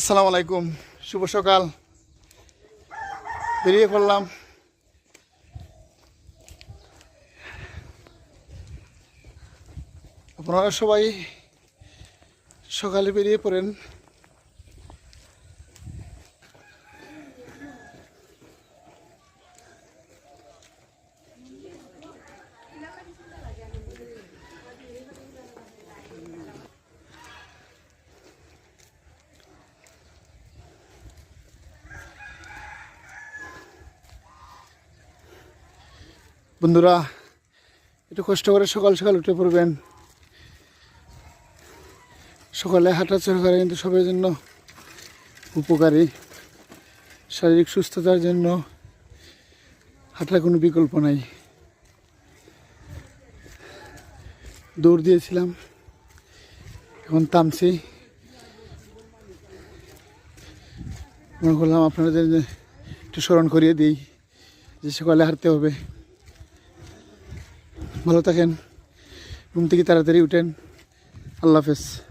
আসসালামু আলাইকুম শুভ সকাল। বেরিয়ে পড়লাম। আপনারা সবাই সকালে বেরিয়ে পড়েন। বন্ধুরা, একটু কষ্ট করে সকাল সকাল উঠে পড়বেন। সকালে হাঁটাচলা করা কিন্তু সবার জন্য উপকারী। শারীরিক সুস্থতার জন্য হাঁটার কোনো বিকল্প নাই। দৌড় দিয়েছিলাম, এখন থামছি। মনে করলাম আপনাদের একটু স্মরণ করিয়ে দিই যে সকালে হাঁটতে হবে। ভালো থাকেন। ঘুম থেকে তাড়াতাড়ি উঠেন। আল্লাহ হাফেজ।